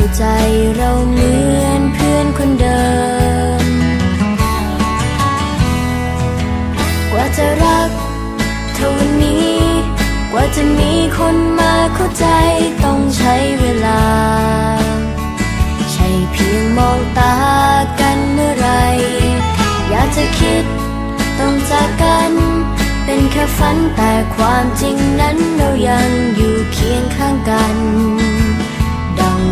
เข้าใจเราเหมือนเพื่อนคนเดิม กว่าจะรักเท่านี้ กว่าจะมีคนมาเข้าใจต้องใช้เวลา ใช่เพียงมองตากันเมื่อไร อยากจะคิดต้องจากกัน เป็นแค่ฝันแต่ความจริงนั้นเรายังอยู่เคียงข้างกัน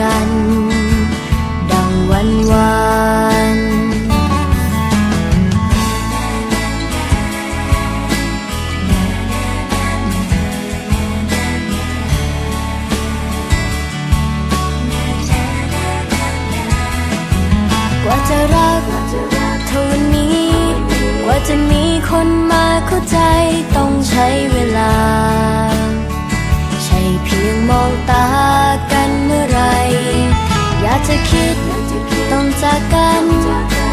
กัน ดังวันวานกว่าจะรักเท่านี้ กว่าจะมีคนมาเข้าใจต้องใช้เวลา ใช่เพียงมองตากัน อากจะคิดต้องจากกัน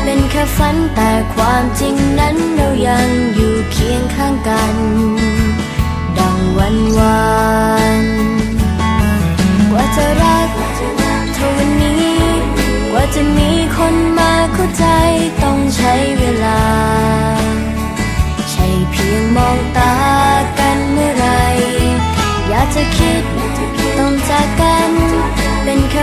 เป็นแค่ฝันแต่ความจริงนั้นเรายังอยู่เคียงข้างกัน ดังวันวานกว่าจะรักเท่าวันนี้ กว่าจะมีคนมาเข้าใจ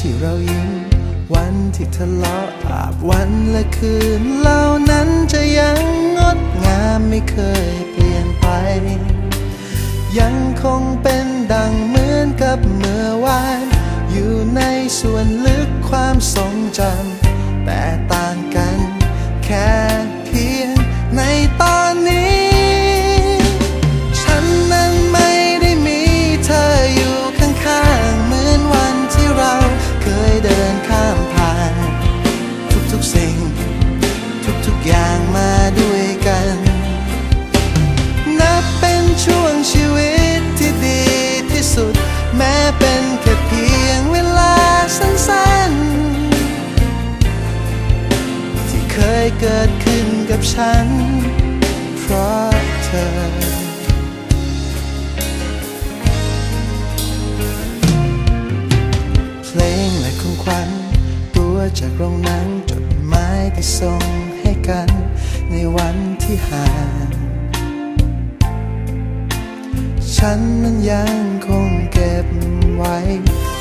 ที่เรายิ้มวันที่ทะเลาะอาบวันและคืนเหล่านั้นจะยังงดงามไม่เคยเปลี่ยนไป ยังคงเป็นดังเหมือนกับเมื่อวาน อยู่ในส่วนลึกความทรงจำแต่ต่างกันแค่ เคยเกิดขึ้นกับฉัน เพราะเธอ เพลงและของขวัญตัวจากโรงหนังจดหมายที่ส่งให้กัน ในวันที่ห่างฉัฉันนั้นยังคงเก็บไว้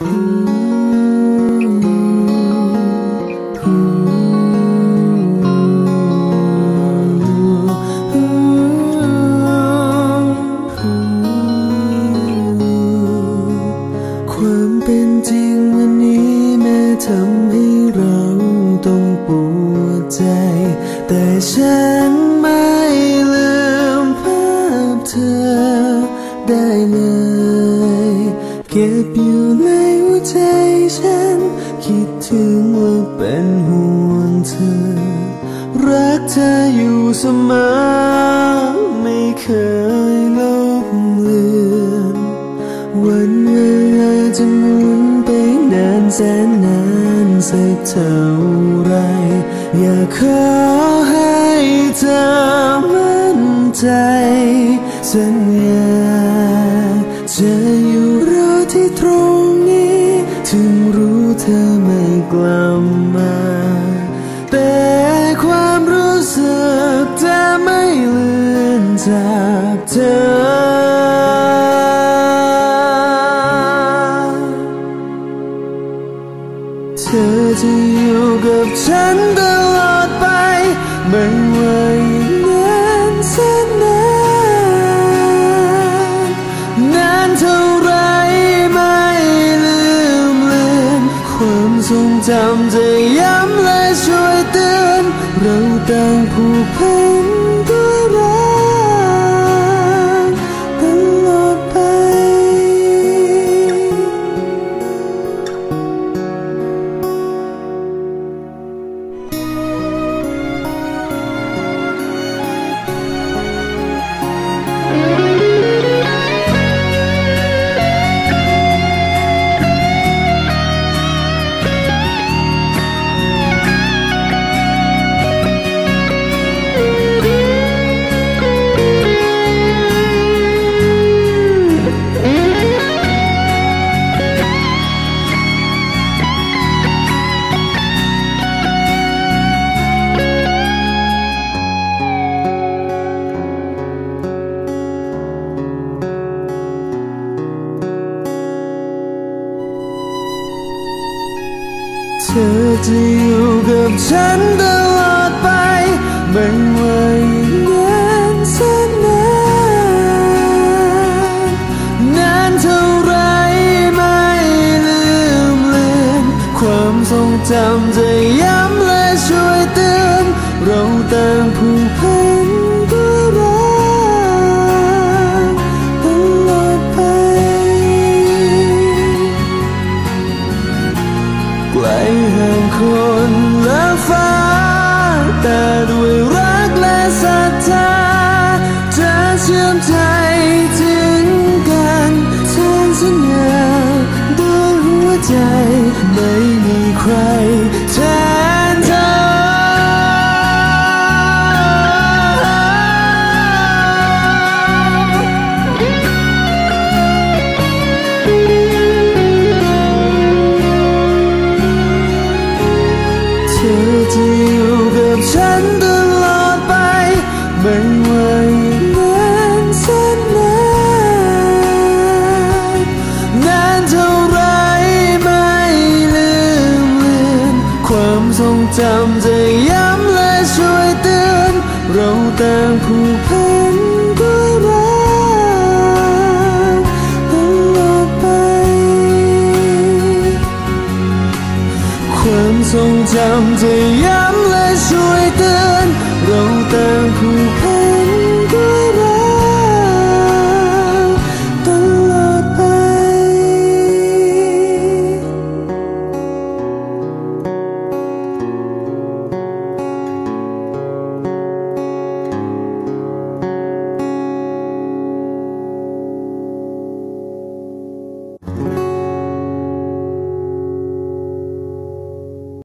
ความเป็นจริงวันนี้แม้ทำให้เราต้องปวดใจ แต่ฉัน เสมอไม่เคยลบเลือนวันเวลาจะหมุนไปนานแสนนานสักเท่าไร อยากขอให้เธอมั่นใจากเธอ เธอจะอยู่กับฉันตลอดไป ไม่ว่าอีกนานแสนนานนานเท่าไรไม่ลืมเลือนความทรงจำจะย้ำและช่วยเตือนเราตั้ง 自由歌，真的 cry. จำจะย้ำและช่วยเตือน เราต่างผูกพัน